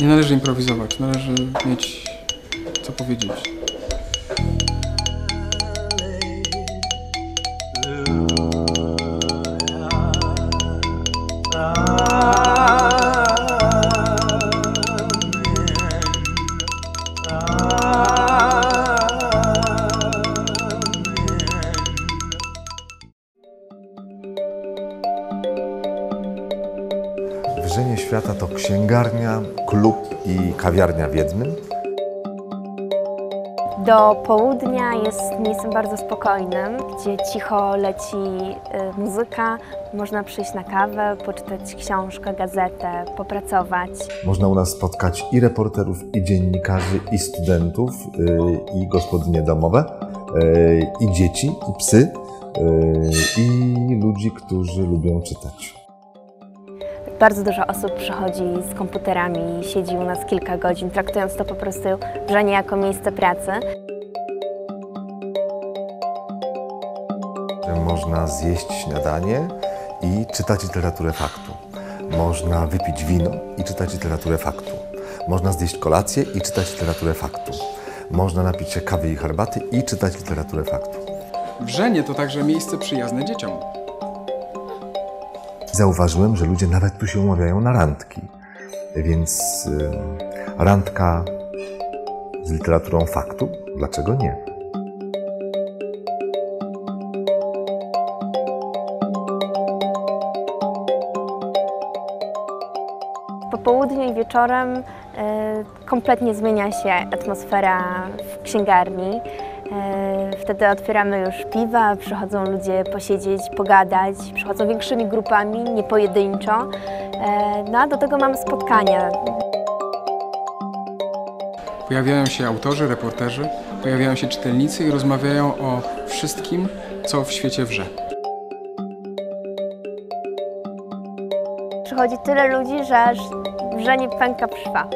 Nie należy improwizować, należy mieć co powiedzieć. Wrzenie Świata to księgarnia, klub i kawiarnia w jednym. Do południa jest miejscem bardzo spokojnym, gdzie cicho leci y, muzyka, można przyjść na kawę, poczytać książkę, gazetę, popracować. Można u nas spotkać i reporterów, i dziennikarzy, i studentów, yy, i gospodynie domowe, yy, i dzieci, i psy, i ludzi, którzy lubią czytać. Bardzo dużo osób przychodzi z komputerami, siedzi u nas kilka godzin, traktując to po prostu wrzenie jako miejsce pracy. Można zjeść śniadanie i czytać literaturę faktu. Można wypić wino i czytać literaturę faktu. Można zjeść kolację i czytać literaturę faktu. Można napić się kawy i herbaty i czytać literaturę faktu. Wrzenie to także miejsce przyjazne dzieciom. Zauważyłem, że ludzie nawet tu się umawiają na randki. Więc randka z literaturą faktu, dlaczego nie? Po południu i wieczorem y, kompletnie zmienia się atmosfera w księgarni. Y, Wtedy otwieramy już piwa, przychodzą ludzie posiedzieć, pogadać, przychodzą większymi grupami, nie pojedynczo. Y, No a do tego mamy spotkania. Pojawiają się autorzy, reporterzy, pojawiają się czytelnicy i rozmawiają o wszystkim, co w świecie wrze. Przychodzi tyle ludzi, że aż wrzenie pęka szwach.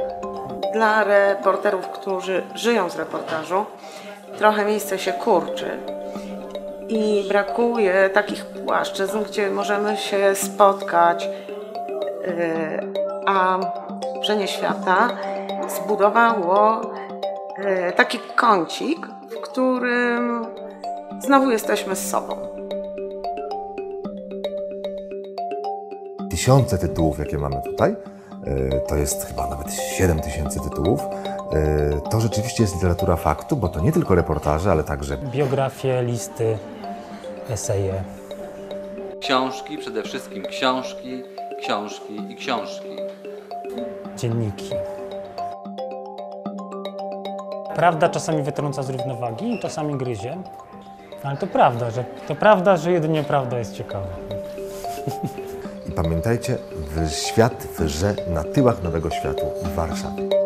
Dla reporterów, którzy żyją z reportażu, trochę miejsce się kurczy. I brakuje takich płaszczyzn, gdzie możemy się spotkać. Yy, A Wrzenie Świata zbudowało yy, taki kącik, w którym znowu jesteśmy z sobą. Tysiące tytułów, jakie mamy tutaj, y, to jest chyba nawet 7 tysięcy tytułów, to rzeczywiście jest literatura faktu, bo to nie tylko reportaże, ale także biografie, listy, eseje. Książki, przede wszystkim książki, książki i książki. dzienniki. Prawda czasami wytrąca z równowagi, czasami gryzie, ale to prawda, że, to prawda, że jedynie prawda jest ciekawa. I pamiętajcie, w świat wrze na tyłach Nowego Światu w Warszawie.